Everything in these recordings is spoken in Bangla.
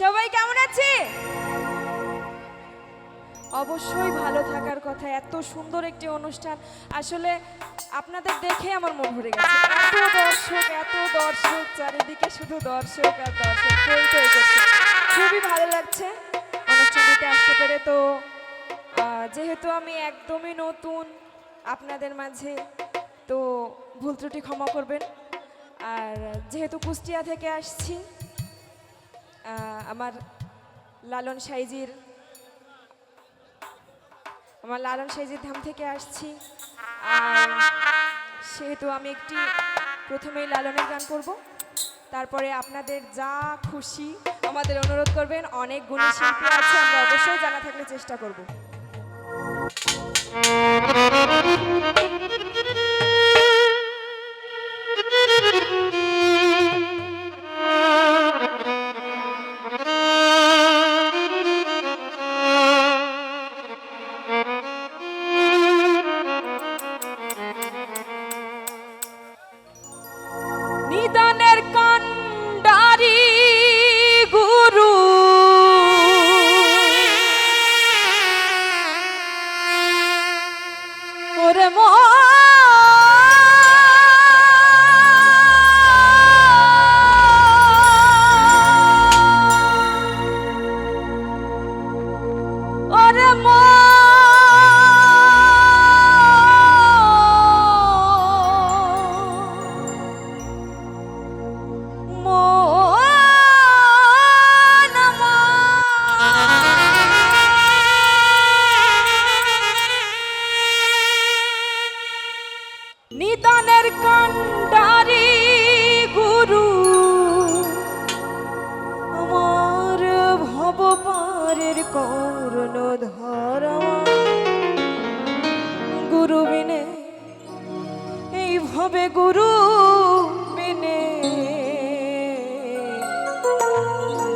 সবাই কেমন আছে? অবশ্যই ভালো থাকার কথা, এত সুন্দর একটি অনুষ্ঠান। আসলে আপনাদের দেখে আমার মন ভরে গেছে। এত দর্শক এত দর্শক, চারিদিকে শুধু দর্শক আর দর্শক খুবই ভালো লাগছে। অনুষ্ঠানটিতে আসতে পেরে তো যেহেতু আমি একদমই নতুন আপনাদের মাঝে, তো ভুল ত্রুটি ক্ষমা করবেন। আর যেহেতু কুষ্টিয়া থেকে আসছি আমার লালন সাইজির, আমার লালন সাইজির ধাম থেকে আসছি। সেহেতু আমি একটি প্রথমেই লালনের গান করব। তারপরে আপনাদের যা খুশি আমাদের অনুরোধ করবেন, অনেক গুণী শিল্পী আছে, আমরা অবশ্যই জানা থাকলে চেষ্টা করব। নিদানের কান্ডারি গুরু। ওরে মো। ওরে ভবে গুরু বিনে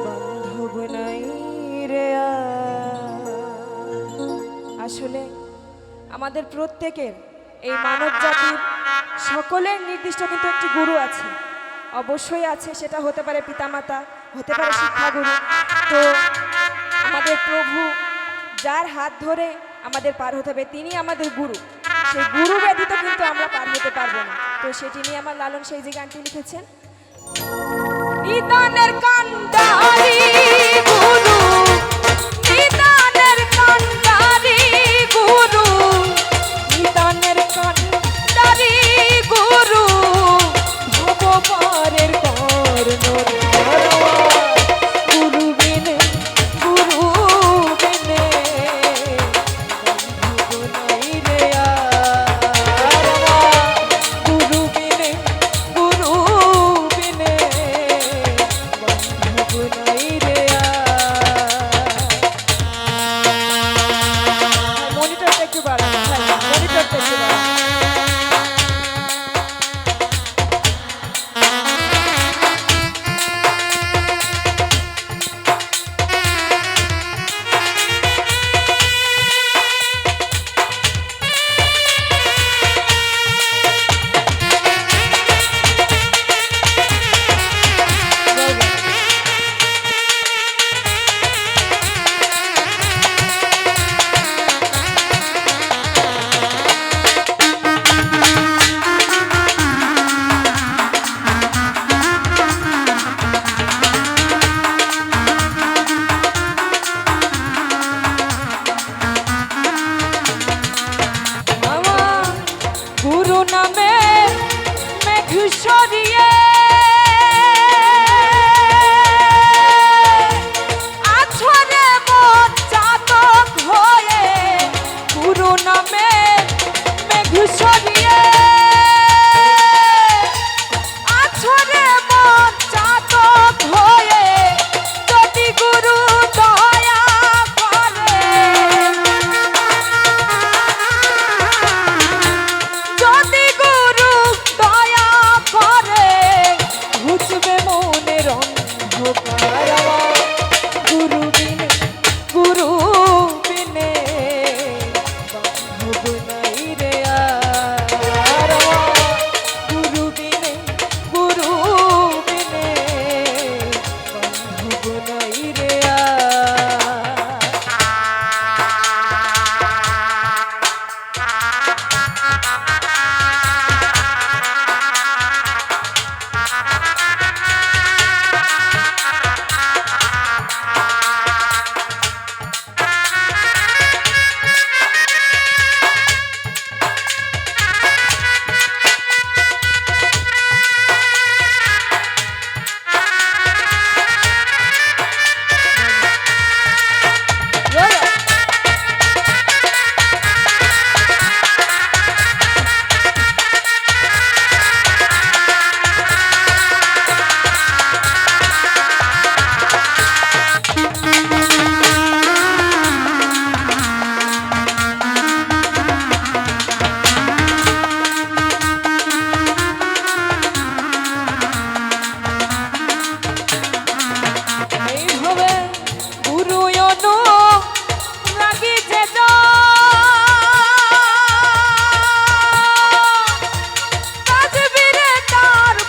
বান্ধব নাই রে আসলে আমাদের প্রত্যেকের এই মানব জাতির সকলের নির্দিষ্ট কিন্তু একটি গুরু আছে। অবশ্যই আছে, সেটা হতে পারে পিতামাতা, হতে পারে শিক্ষাগুরু। তো আমাদের প্রভু যার হাত ধরে আমাদের পার হতে হবে তিনি আমাদের গুরু। সেই গুরু ব্যাধিতে কিন্তু আমরা পার হতে পারব না। তো সেটি নিয়ে আমার লালন সেই যে গানটি লিখেছেন। গুরু গুরু গুরু।